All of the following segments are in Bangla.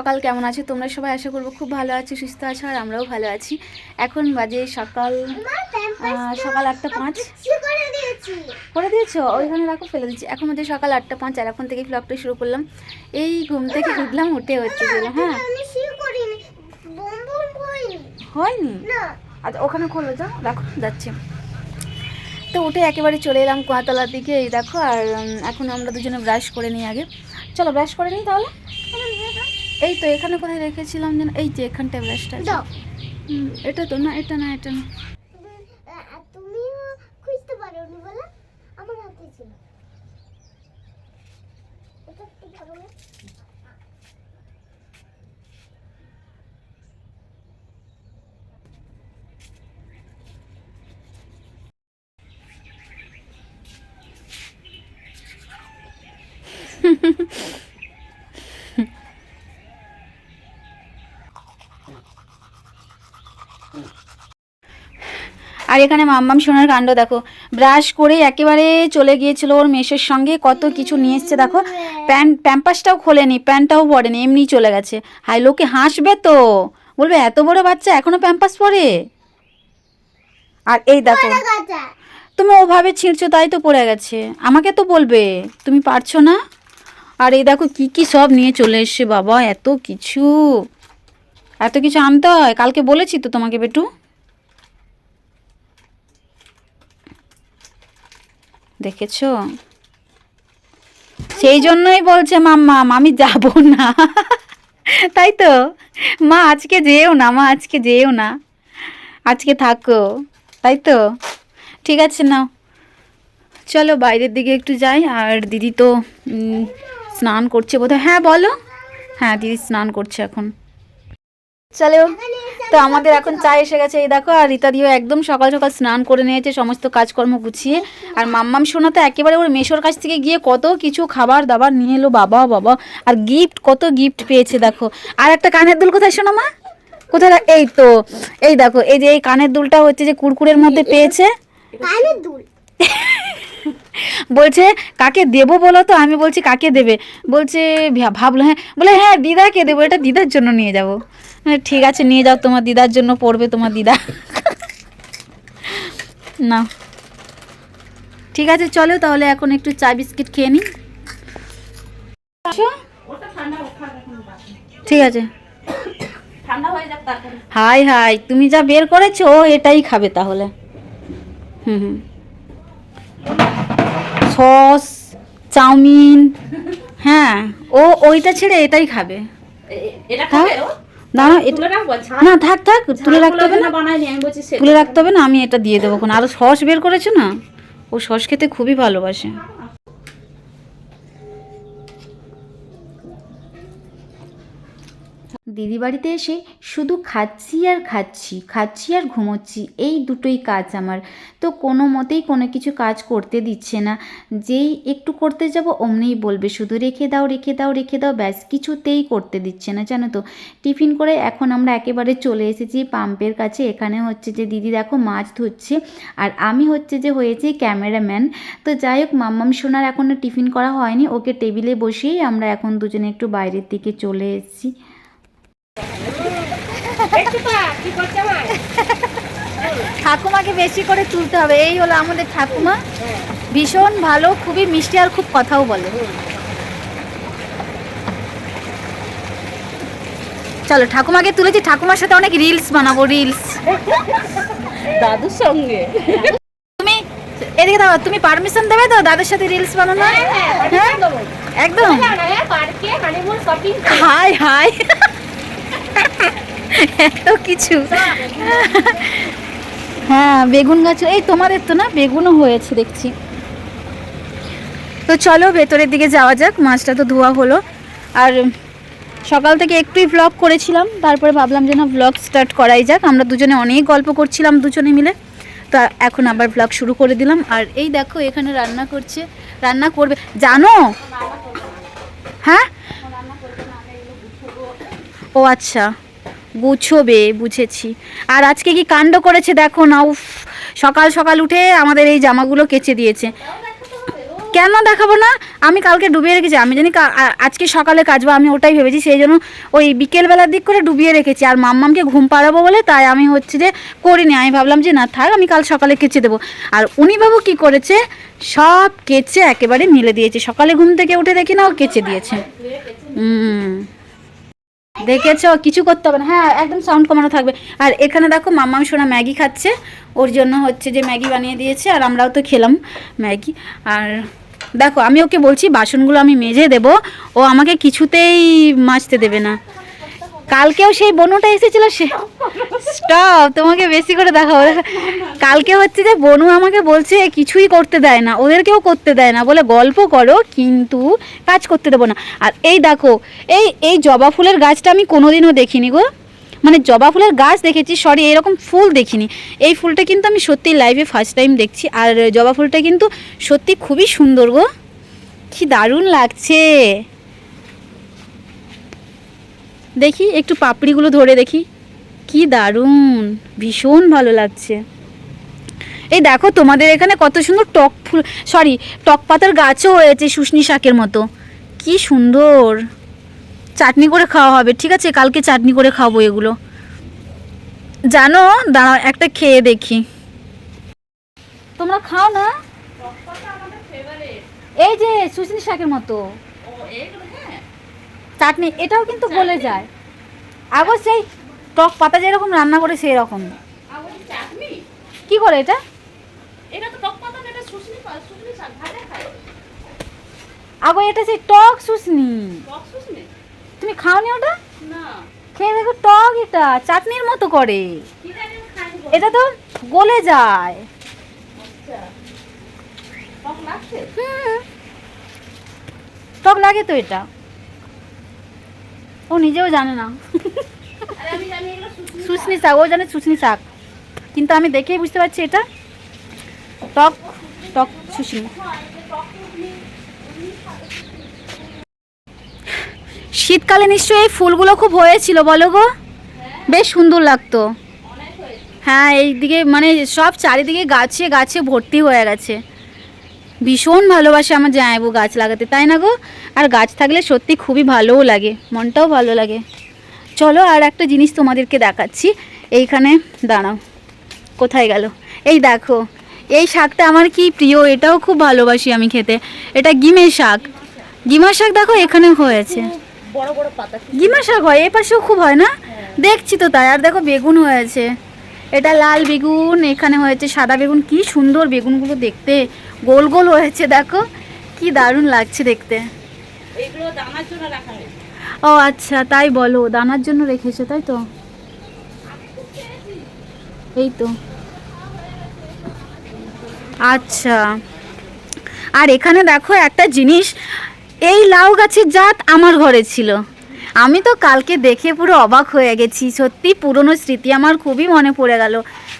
সকাল কেমন আছে? তোমরা সবাই আশা করব খুব ভালো আছো সুস্থ আছো আর আমরাও ভালো আছি। এখন বাজে সকাল সকাল আটটা পাঁচ। করে দিয়েছি? ওইখানে রাখো ফেলে দিচ্ছি। এখন বাজে সকাল আটটা পাঁচ আর এখন থেকে ব্লগটা শুরু করলাম। এই ঘুম থেকে উঠলাম উঠে হচ্ছে গেল হ্যাঁ। হয়নি। আচ্ছা ওখানে খোলো যাও দেখো যাচ্ছে। তো উঠে একেবারে চলে এলাম কোয়াতলার দিকে এই দেখো আর এখন আমরা দুজনে ব্রাশ করে নিই আগে। চলো ব্রাশ করে নিই তাহলে। এই তো এখানে কোথায় রেখেছিলাম যেন এই যে এখানটায় ব্রাশটা এটা তো না এটা না এটা না। তুমিও খুঁজতে পারোনি বলে আমার হাতে ছিল। এটা একটু বড় না? আর এখানে মাম্মাম সোনার কাণ্ড দেখো। ব্রাশ করে একেবারে চলে গিয়েছিল ওর মেশের সঙ্গে কত কিছু নিয়ে এসছে দেখো। প্যান্ট প্যাম্পাসটাও খোলেনি প্যান্টটাও পরেনি এমনি চলে গেছে। হাই লোকে হাসবে তো। বলবে এত বড় বাচ্চা এখনও প্যাম্পাস পরে? আর এই দেখো তুমি ওভাবে ছিঁড়ছো তাই তো পড়ে গেছে। আমাকে তো বলবে তুমি পারছ না? আর এই দেখো কি কি সব নিয়ে চলে এসছে বাবা এত কিছু। এত কিছু আনতে হয়। কালকে বলেছি তো তোমাকে বেটু। দেখেছ? সেই জন্যই বলছে মাম্মা আমি যাব না। তাই তো? মা, আজকে যেও না, মা, আজকে যেও না। আজকে থাকো, তাই তো? ঠিক আছে, নাও। চলো, বাইরের দিকে একটু যাই। আর দিদি তো স্নান করছে বোধহয়। হ্যাঁ বলো। হ্যাঁ দিদি স্নান করছে এখন। চলো তো আমাদের এখন চা এসে গেছে এই দেখো আর রীতা দিও একদম সকাল সকাল স্নান করে নিয়েছে সমস্ত কাজকর্ম গুছিয়ে। আর মাম্মাম সোনা তো একেবারে ওর মেশোর কাছ থেকে গিয়ে কত কিছু খাবার দাবার নিয়ে এলো বাবা বাবা। আর গিফট কত গিফট পেয়েছে দেখো। আর একটা কানের দুল কোথায় শোনো মা? কোথায় এই তো এই দেখো এই যে এই কানের দুলটা হচ্ছে যে কুরকুরের মধ্যে পেয়েছে। কানের দুল? বলছে কাকে দেবো বলো তো? আমি বলছি কাকে দেবে? বলছে ভাবলো হ্যাঁ। বলে হ্যাঁ দিদাকে দেবো এটা দিদার জন্য নিয়ে যাব। ঠিক আছে নিয়ে যাও তোমার দিদার জন্য পড়বে তোমার দিদা। না। ঠিক আছে চলো তাহলে এখন একটু চা বিস্কিট খেয়ে নিই। ঠিক আছে। হাই হাই তুমি যা বের করেছ এটাই খাবে তাহলে। হুম হুম। সস চাউমিন হ্যাঁ ও ওইটা ছেড়ে এটাই খাবে। এটা হ্যাঁ? খাবে ও? দাঁড়া এটা ছাড় না থাক থাক তুলে রাখতে হবে না। আমি তুলে রাখতে হবে না আমি এটা দিয়ে দেবো আরও সস বের করেছ না? ও সস খেতে খুবই ভালোবাসে। দিদি বাড়িতে এসে শুধু খাচ্ছি আর খাচ্ছি খাচ্ছি আর ঘুমোচ্ছি, এই দুটোই কাজ আমার। তো কোনো মতেই কোনো কিছু কাজ করতে দিচ্ছে না। যেই একটু করতে যাব অমনিই বলবে, শুধু রেখে দাও রেখে দাও রেখে দাও, ব্যাস, কিছুতেই করতে দিচ্ছে না। জানো তো, টিফিন করে এখন আমরা একেবারে চলে এসেছি পাম্পের কাছে। এখানে হচ্ছে যে দিদি দেখো মাছ ধরছে, আর আমি হচ্ছে যে হয়েছি ক্যামেরাম্যান। তো যাই হোক, মাম্মাম সোনার এখনও টিফিন করা হয়নি। ওকে টেবিলে বসিয়েই আমরা এখন দুজনে একটু বাইরের দিকে চলে এসেছি। ঠাকুমাকে বেশি করে তুলতে হবে। এই হলো আমাদের ঠাকুমা। ভীষণ ভালো খুবই মিষ্টি আর খুব কথাও বলে। চলো ঠাকুমাকে তুলেছি। ঠাকুমার সাথে অনেক রিলস বানাবো রিলস দাদুর সঙ্গে। তুমি এদিকে দাও তুমি পারমিশন দেবে তো দাদার সাথে রিলস বানানো হ্যাঁ একদম? পার্কে হানিমুন শপিং হাই হাই। এত কিছু। হ্যাঁ বেগুন গাছ, এই তোমাদের তো না বেগুনও হয়েছে, দেখছি। তো চলো ভেতরের দিকে যাওয়া যাক, মাছটা তো ধোয়া হলো। আর সকাল থেকে একটুই ব্লগ করেছিলাম, তারপরে ভাবলাম যে না ভ্লগ স্টার্ট করাই যাক। আমরা দুজনে অনেক গল্প করছিলাম দুজনে মিলে। তো এখন আবার ব্লগ শুরু করে দিলাম। আর এই দেখো, এখানে রান্না করছে, রান্না করবে। জানো? হ্যাঁ? ও আচ্ছা। গুছোবে, বুঝেছি। আর আজকে কি কাণ্ড করেছে দেখো না, উফ। সকাল সকাল উঠে আমাদের এই জামাগুলো কেচে দিয়েছে। কেন দেখাবো না? আমি কালকে ডুবিয়ে রেখেছি। আমি জানি আজকে সকালে কাচবো আমি ওটাই ভেবেছি, সেই জন্য ওই বিকেলবেলার দিক করে ডুবিয়ে রেখেছি। আর মাম্মামকে ঘুম পাড়াবো বলে তাই আমি হচ্ছে যে করিনি। আমি ভাবলাম যে, না থাক, আমি কাল সকালে কেচে দেবো। আর উনি বাবু কি করেছে? সব কেচে একেবারে মিলে দিয়েছে। সকালে ঘুম থেকে উঠে দেখি না, ও কেচে দিয়েছে। হুম। দেখেছ? কিছু করতে হবে না। হ্যাঁ একদম সাউন্ড কমানো থাকবে। আর এখানে দেখো, মাম্মাম সোনা ম্যাগি খাচ্ছে। ওর জন্য হচ্ছে যে ম্যাগি বানিয়ে দিয়েছে, আর আমরাও তো খেলাম ম্যাগি। আর দেখো, আমি ওকে বলছি, বাসনগুলো আমি মেজে দেব। ও আমাকে কিছুতেই মাজতে দেবে না। কালকেও সেই বনুটা এসেছিল সে স্টপ তোমাকে বেশি করে দেখাবো। কালকে হচ্ছে যে বনু আমাকে বলছে, কিছুই করতে দেয় না, ওদেরকেও করতে দেয় না। বলে, গল্প করো, কিন্তু কাজ করতে দেবো না। আর এই দেখো, এই এই জবা ফুলের গাছটা আমি কোনোদিনও দেখিনি গো। মানে জবা ফুলের গাছ দেখেছি, সরি, এরকম ফুল দেখিনি। এই ফুলটা কিন্তু আমি সত্যি লাইভে ফার্স্ট টাইম দেখছি, আর জবা ফুলটা কিন্তু সত্যি খুবই সুন্দর গো। কি দারুণ লাগছে। দেখি একটু পাপড়িগুলো ধরে দেখি। কি দারুণ ভীষণ ভালো লাগছে। এই দেখো তোমাদের এখানে কত সুন্দর টক ফুল সরি টক পাতার গাছও হয়েছে শুশনি শাকের মতো। কি সুন্দর। চাটনি করে খাওয়া হবে ঠিক আছে কালকে চাটনি করে খাব এগুলো। জানো দাঁড়াও একটা খেয়ে দেখি। তোমরা খাও না? এই যে শুশনি শাকের মতো। চাটনি এটাও কিন্তু গলে যায়। আগো সেই টক পাতা যেরকম রান্না করে সেই রকম কি করে এটা? এটা তো টক পাতা এটা শুশনি শুশনি শাক ভাজা খায়। আগো এটা সেই টক শুশনি। টক শুশনি? তুমি খাওনি ওটা? না। খেয়ে দেখো টক এটা চাটনির মতো করে। এটা তো গলে যায়। আচ্ছা। টক লাগে তো এটা। ও নিজেও জানে না। শুশনি শাক, ও জানে শুশনি শাক। কিন্তু আমি দেখেই বুঝতে পারছি এটা টক টক শুশনি শীতকালে নিশ্চয়ই এই ফুলগুলো খুব হয়েছিল, বলো গো। বেশ সুন্দর লাগতো। হ্যাঁ এইদিকে মানে সব চারিদিকে গাছে গাছে ভর্তি হয়ে গেছে। ভীষণ ভালোবাসে আমার জামাইবু গাছ লাগাতে, তাই না গো? আর গাছ থাকলে সত্যি খুবই ভালোও লাগে, মনটাও ভালো লাগে। চলো আর একটা জিনিস তোমাদেরকে দেখাচ্ছি, এইখানে দাঁড়াও, কোথায় গেল? এই দেখো, এই শাকটা আমার কি প্রিয়, এটাও খুব ভালোবাসি আমি খেতে, এটা গিমের শাক। গিমার শাক দেখো এখানে হয়েছে। গিমা শাক হয়, এ পাশেও খুব হয় না? দেখছি তো তাই, আর দেখো বেগুন হয়েছে। এটা লাল বেগুন, এখানে হয়েছে সাদা বেগুন, কি সুন্দর বেগুনগুলো দেখতে। গোল গোল হয়েছে দেখো। কি দারুণ লাগছে দেখতে। ও আচ্ছা তাই বলো দানার জন্য রেখেছে তাই তো? এই তো। আচ্ছা। আর এখানে দেখো একটা জিনিস এই লাউ গাছের জাত আমার ঘরে ছিল। আমি তো কালকে দেখে পুরো অবাক হয়ে গেছি সত্যি পুরনো স্মৃতি আমার খুবই মনে পড়ে গেল।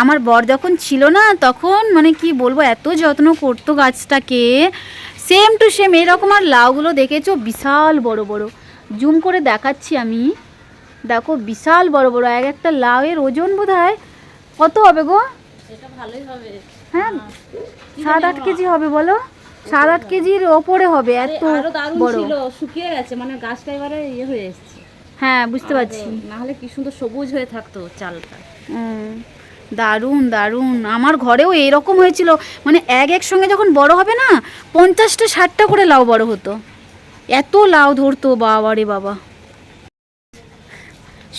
আমার বর যখন ছিল না তখন মানে কি বলব এত যত্ন করতো গাছটাকে। সেম টু সেম এরকম আর লাউগুলো দেখেছ? বিশাল বড় বড়। জুম করে দেখাচ্ছি আমি। দেখো বিশাল বড় বড়। এক একটা লাউয়ের ওজন বোধ হয় কত হবে গো? হবে। হ্যাঁ সাত আট কেজি হবে বলো? সাত আট কেজির ওপরে হবে এত বড়। শুকিয়ে গেছে। মানে গাছটা এবারে ইয়ে হয়ে এসেছে। হ্যাঁ বুঝতে পারছি। না হলে কি সুন্দর সবুজ হয়ে থাকতো চালটা। উম, দারুণ দারুণ। আমার ঘরেও এরকম হয়েছিল। মানে এক এক সঙ্গে যখন বড় হবে না, পঞ্চাশটা, ষাটটা করে লাউ বড় হতো। এত লাউ ধরতো, বাবা রে বাবা।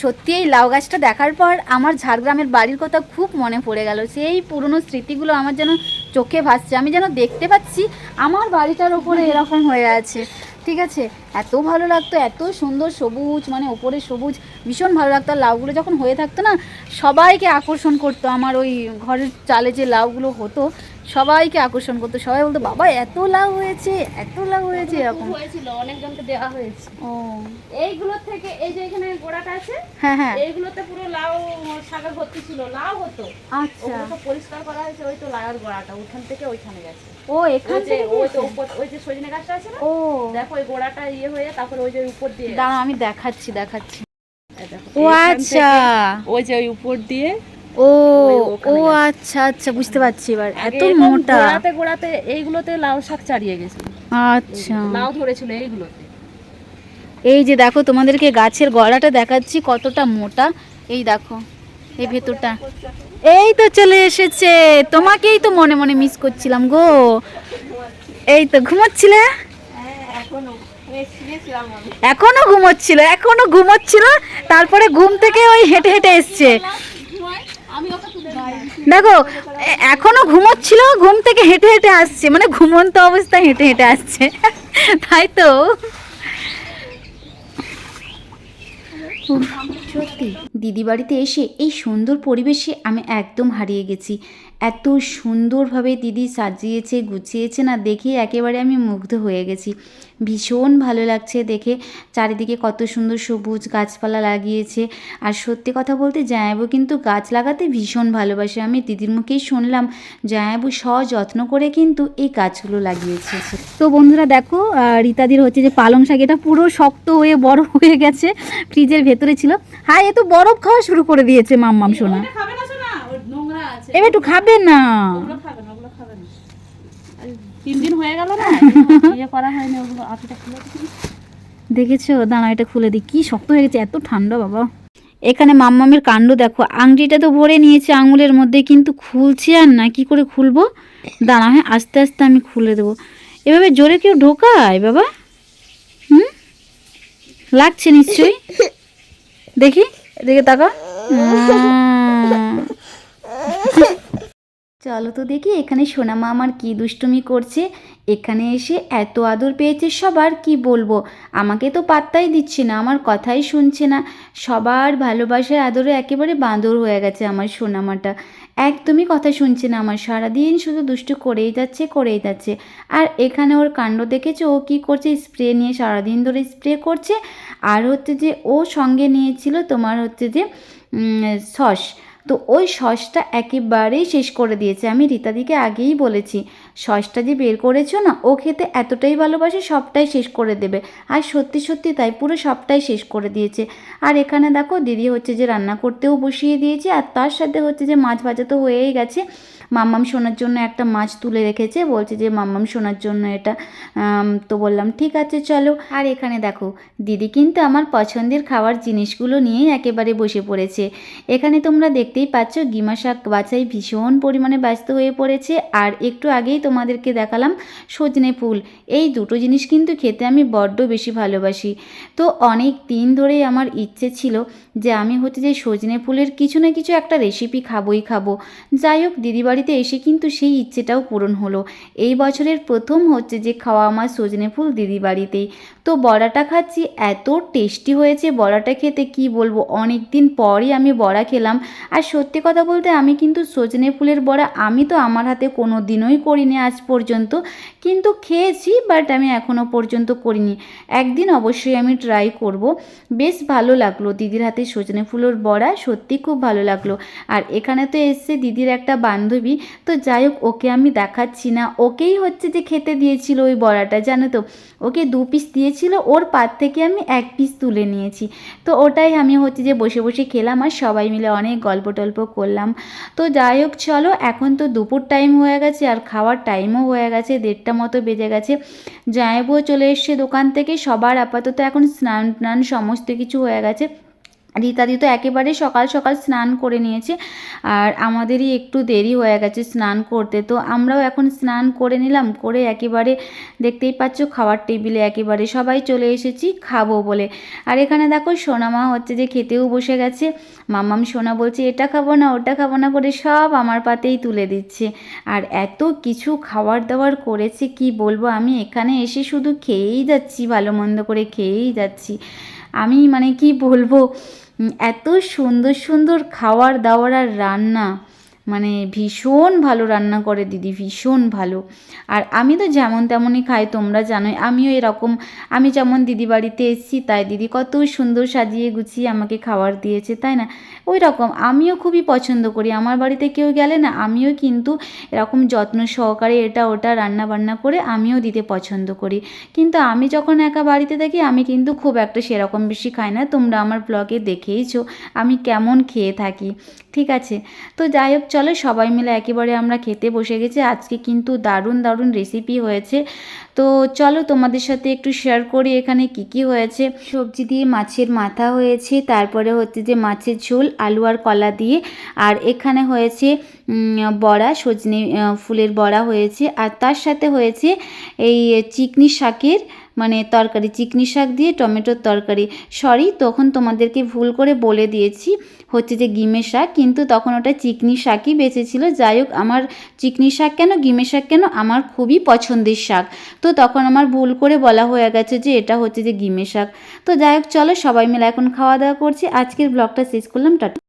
সত্যি, এই লাউ গাছটা দেখার পর আমার ঝাড়গ্রামের বাড়ির কথা খুব মনে পড়ে গেল। সেই পুরনো স্মৃতিগুলো আমার যেন চোখে ভাসছে। আমি যেন দেখতে পাচ্ছি, আমার বাড়িটার ওপরে এরকম হয়ে আছে। ঠিক আছে? এত ভালো লাগতো, এত সুন্দর সবুজ মানে ওপরে সবুজ, ভীষণ ভালো লাগতো। আর লাউগুলো যখন হয়ে থাকতো না, সবাইকে আকর্ষণ করতো। আমার ওই ঘরের চালে যে লাউগুলো হতো সবাইকে আকর্ষণ করতো। সবাই বলতো বাবা এত লাউ হয়েছে এত লাউ হয়েছে এরকম। হয়েছিল অনেকজনকে দেওয়া হয়েছে। ও। এইগুলোর থেকে এই যে এখানে গোড়াটা আছে হ্যাঁ হ্যাঁ। এইগুলোতে পুরো লাউ শাখা ভর্তি ছিল লাউ হতো। আচ্ছা। ওগুলো পরিষ্কার করা হয়েছে ওই তো লাউয়ের গোড়াটা ওখান থেকে ওইখানে গেছে। ও এখান থেকে ওই তো উপর ওই যে সজনে গাছটা আছে না? ও। দেখো ওই গোড়াটা ইয়ে হয়ে তারপর ওই যে উপর দিয়ে দাঁড়াও আমি দেখাচ্ছি দেখাচ্ছি। ও আচ্ছা। ওই যে ওই উপর দিয়ে ও ও আচ্ছা আচ্ছা বুঝতে পারছি এবার। এত মোটা। গোড়াতে গোড়াতে এইগুলোতে লাউ শাক চারিয়ে গেছিল আচ্ছা। লাউ ধরেছিল এইগুলোতে। এই যে দেখো তোমাদেরকে গাছের গড়াটা দেখাচ্ছি কতটা মোটা। এই দেখো এই ভেতরটা। এই তো চলে এসেছে। তোমাকেই তো মনে মনে মিস করছিলাম গো। এই তো ঘুমোচ্ছিলে? এখনও ঘুমোচ্ছিল এখনও ঘুমোচ্ছিল। তারপরে ঘুম থেকে ওই হেঁটে হেঁটে এসছে। দেখো এখনও ঘুমোচ্ছিল, ঘুম থেকে হেঁটে হেঁটে আসছে। মানে ঘুমন্ত অবস্থায় হেঁটে হেঁটে আসছে। তাই তো? সত্যি দিদি বাড়িতে এসে এই সুন্দর পরিবেশে আমি একদম হারিয়ে গেছি। এত সুন্দরভাবে দিদি সাজিয়েছে গুছিয়েছে না দেখে একেবারে আমি মুগ্ধ হয়ে গেছি। ভীষণ ভালো লাগছে দেখে। চারিদিকে কত সুন্দর সবুজ গাছপালা লাগিয়েছে। আর সত্যি কথা বলতে জায়াবু কিন্তু গাছ লাগাতে ভীষণ ভালোবাসে। আমি দিদির মুখেই শুনলাম জায়াবু সযত্ন করে কিন্তু এই গাছগুলো লাগিয়েছে। তো বন্ধুরা দেখো রীতাদির হচ্ছে যে পালং শাক এটা পুরো শক্ত হয়ে বড় হয়ে গেছে ফ্রিজের ভেতরে ছিল। হ্যাঁ এ তো বরফ খাওয়া শুরু করে দিয়েছে মাম্মাম সোনা এবার একটু খাবে না। ওগুলো খাবে না ওগুলো খাবে না। তিন দিন হয়ে গেল না? ইয়ে করা হয়নি ওগুলো আপিটা খুলে দেখেছ? দাঁড়া এটা খুলে দিই। কি শক্ত হয়ে গেছে এত ঠান্ডা বাবা। এখানে মাম্মামের কাণ্ড দেখো। আংটিটা তো ভরে নিয়েছে আঙুলের মধ্যে কিন্তু খুলছি আর না। কি করে খুলবো? দাঁড়া হ্যাঁ আস্তে আস্তে আমি খুলে দেবো। এভাবে জোরে কেউ ঢোকায় বাবা? হুম? লাগছে নিশ্চয়ই? দেখি এদিকে তাকা। চলো তো দেখি এখানে সোনামা আমার কি দুষ্টুমি করছে। এখানে এসে এত আদর পেয়েছে সবার, কি বলব? আমাকে তো পাত্তাই দিচ্ছে না, আমার কথাই শুনছে না। সবার ভালোবাসার আদরে একেবারে বাঁদর হয়ে গেছে আমার সোনামাটা একদমই কথা শুনছে না আমার, সারাদিন শুধু দুষ্টু করেই যাচ্ছে করেই যাচ্ছে। আর এখানে ওর কাণ্ড দেখেছে? ও কি করছে? স্প্রে নিয়ে সারাদিন ধরে স্প্রে করছে। আর হচ্ছে যে ও সঙ্গে নিয়েছিল তোমার হচ্ছে যে সস। তো ওই সসটা একেবারেই শেষ করে দিয়েছে। আমি রীতাদিকে আগেই বলেছি, সসটা যে বের করেছ না, ও খেতে এতটাই ভালোবাসে, সবটাই শেষ করে দেবে। আর সত্যি সত্যি তাই পুরো সবটাই শেষ করে দিয়েছে। আর এখানে দেখো, দিদি হচ্ছে যে রান্না করতেও বসিয়ে দিয়েছে, আর তার সাথে হচ্ছে যে মাছ ভাজা তো হয়েই গেছে। মাম্মাম শোনার জন্য একটা মাছ তুলে রেখেছে, বলছে যে মাম্মাম শোনার জন্য এটা। তো বললাম, ঠিক আছে, চলো। আর এখানে দেখো, দিদি কিন্তু আমার পছন্দের খাওয়ার জিনিসগুলো নিয়েই একেবারে বসে পড়েছে। এখানে তোমরা দেখতেই পাচ্ছ, গিমা শাক বাছাই ভীষণ পরিমাণে ব্যস্ত হয়ে পড়েছে। আর একটু আগেই তোমাদেরকে দেখালাম সজনে ফুল। এই দুটো জিনিস কিন্তু খেতে আমি বড্ড বেশি ভালোবাসি। তো অনেক দিন ধরেই আমার ইচ্ছে ছিল যে আমি হচ্ছে যে সজনে ফুলের কিছু না কিছু একটা রেসিপি খাবোই খাব। যাই হোক, দিদি বাড়িতে এসে কিন্তু সেই ইচ্ছেটাও পূরণ হলো। এই বছরের প্রথম হচ্ছে যে খাওয়া আমার সজনে ফুল দিদি বাড়িতেই। তো বড়াটা খাচ্ছি, এত টেস্টি হয়েছে বড়াটা খেতে, কি বলব? অনেক দিন পরই আমি বড়া খেলাম। আর সত্যি কথা বলতে আমি কিন্তু সজনে ফুলের বড়া আমি তো আমার হাতে কোনো দিনই করিনি আজ পর্যন্ত। কিন্তু খেয়েছি বাট আমি এখনও পর্যন্ত করিনি। একদিন অবশ্যই আমি ট্রাই করব। বেশ ভালো লাগল দিদির হাতে সজনে ফুলের বড়া সত্যি খুব ভালো লাগল। আর এখানে তো এসছে দিদির একটা বান্ধবী। তো যাই হোক, ওকে আমি দেখাচ্ছি না। ওকেই হচ্ছে যে খেতে দিয়েছিল ওই বড়াটা, জানো তো? ওকে দু পিস দিয়েছিল, ওর পাত থেকে আমি এক পিস তুলে নিয়েছি। তো ওটাই আমি হচ্ছে যে বসে বসে খেলাম আর সবাই মিলে অনেক গল্প টল্প করলাম। তো যাই হোক, চলো, এখন তো দুপুর টাইম হয়ে গেছে আর খাওয়ার টাইমও হয়ে গেছে, দেড়টা মতো বেজে গেছে। জামাইবুও চলে এসছে দোকান থেকে। সবার আপাতত এখন স্নান টান সমস্ত কিছু হয়ে গেছে। রীতাদি তো একেবারে সকাল সকাল স্নান করে নিয়েছে আর আমাদেরই একটু দেরি হয়ে গেছে স্নান করতে। তো আমরাও এখন স্নান করে নিলাম, করে একেবারে দেখতেই পাচ্ছ খাওয়ার টেবিলে একেবারে সবাই চলে এসেছি খাব বলে। আর এখানে দেখো সোনামা হচ্ছে যে খেতেও বসে গেছে। মাম্মাম সোনা বলছে, এটা খাব না, ওটা খাব না করে সব আমার পাতেই তুলে দিচ্ছে। আর এত কিছু খাবার দাবার করেছে, কি বলব? আমি এখানে এসে শুধু খেয়েই যাচ্ছি, ভালো মন্দ করে খেয়েই যাচ্ছি। আমি মানে কি বলব? এত সুন্দর সুন্দর খাওয়ার দাওয়ার আর রান্না মানে ভীষণ ভালো রান্না করে দিদি, ভীষণ ভালো। আর আমি তো যেমন তেমনই খাই, তোমরা জানোই, আমিও এরকম। আমি যেমন দিদি বাড়িতে এসেছি, তাই দিদি কত সুন্দর সাজিয়ে গুছিয়ে আমাকে খাবার দিয়েছে, তাই না? ওই রকম আমিও খুবই পছন্দ করি। আমার বাড়িতে কেউ গেলে না, আমিও কিন্তু এরকম যত্ন সহকারে এটা ওটা রান্না বান্না করে আমিও দিতে পছন্দ করি। কিন্তু আমি যখন একা বাড়িতে থাকি, আমি কিন্তু খুব একটা সেরকম বেশি খাই না। তোমরা আমার ব্লগে দেখেইছো আমি কেমন খেয়ে থাকি, ঠিক আছে? তো যাই হোক, চলো সবাই মিলে একেবারে আমরা খেতে বসে গেছি। আজকে কিন্তু দারুণ দারুণ রেসিপি হয়েছে। তো চলো তোমাদের সাথে একটু শেয়ার করি এখানে কি কি হয়েছে। সবজি দিয়ে মাছের মাথা হয়েছে, তারপরে হচ্ছে যে মাছের ঝোল আলু আর কলা দিয়ে। আর এখানে হয়েছে বড়া, সজনে ফুলের বড়া হয়েছে। আর তার সাথে হয়েছে এই চিকনি শাকের মানে তরকারি, চিকনি শাক দিয়ে টমেটোর তরকারি। সরি তখন তোমাদেরকে ভুল করে বলে দিয়েছি, হচ্ছে যে গিমে শাক, কিন্তু তখন ওটা চিকনি শাকই বেঁচেছিল। যাই হোক, আমার চিকনি শাক কেন, গিমে শাক কেন, আমার খুবই পছন্দের শাক। তো তখন আমার ভুল করে বলা হয়ে গেছে যে এটা হচ্ছে যে গিমে শাক। তো যাই হোক, চলো সবাই মিলে এখন খাওয়া দাওয়া করছি। আজকের ব্লগটা শেষ করলাম, টাটা।